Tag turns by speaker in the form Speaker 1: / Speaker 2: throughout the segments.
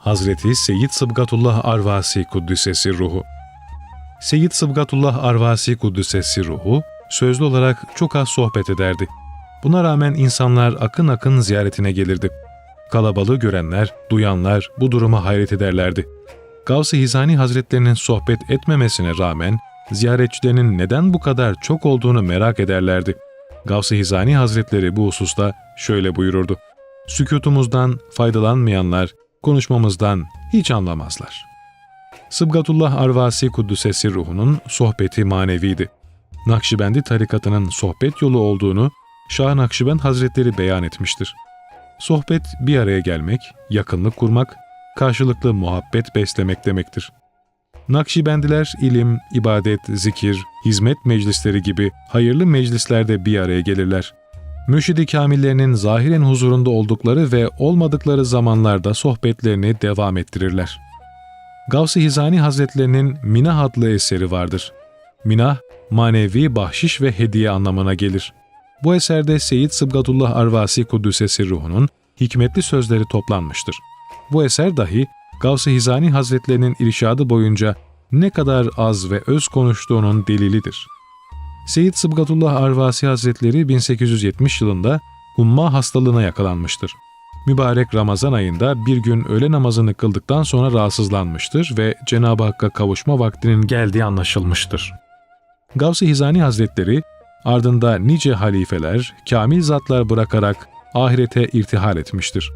Speaker 1: Hazreti Seyyid Sıbgatullah Arvasi Kuddüsesi Ruhu Seyyid Sıbgatullah Arvasi Kuddüsesi Ruhu, sözlü olarak çok az sohbet ederdi. Buna rağmen insanlar akın akın ziyaretine gelirdi. Kalabalığı görenler, duyanlar bu duruma hayret ederlerdi. Gavs-ı Hizani Hazretlerinin sohbet etmemesine rağmen ziyaretçilerinin neden bu kadar çok olduğunu merak ederlerdi. Gavs-ı Hizani Hazretleri bu hususta şöyle buyururdu. Sükutumuzdan faydalanmayanlar konuşmamızdan hiç anlamazlar. Sıbgatullah Arvasi Kuddüsesi ruhunun sohbeti maneviydi. Nakşibendi tarikatının sohbet yolu olduğunu Şah Nakşibend Hazretleri beyan etmiştir. Sohbet bir araya gelmek, yakınlık kurmak, karşılıklı muhabbet beslemek demektir. Nakşibendiler ilim, ibadet, zikir, hizmet meclisleri gibi hayırlı meclislerde bir araya gelirler. Mürşid-i Kamillerinin zahiren huzurunda oldukları ve olmadıkları zamanlarda sohbetlerini devam ettirirler. Gavs-ı Hizani Hazretlerinin Minah adlı eseri vardır. Minah, manevi bahşiş ve hediye anlamına gelir. Bu eserde Seyyid Sıbgatullah Arvasi Kuddüsesi ruhunun hikmetli sözleri toplanmıştır. Bu eser dahi Gavs-ı Hizani Hazretlerinin irşadı boyunca ne kadar az ve öz konuştuğunun delilidir. Seyyid Sıbgatullah Arvasi Hazretleri 1870 yılında humma hastalığına yakalanmıştır. Mübarek Ramazan ayında bir gün öğle namazını kıldıktan sonra rahatsızlanmıştır ve Cenab-ı Hakk'a kavuşma vaktinin geldiği anlaşılmıştır. Gavs-ı Hizani Hazretleri ardında nice halifeler, kamil zatlar bırakarak ahirete irtihal etmiştir.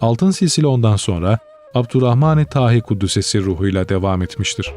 Speaker 1: Altın silsile ondan sonra Abdurrahman-ı Tahi Kuddüsesi ruhuyla devam etmiştir.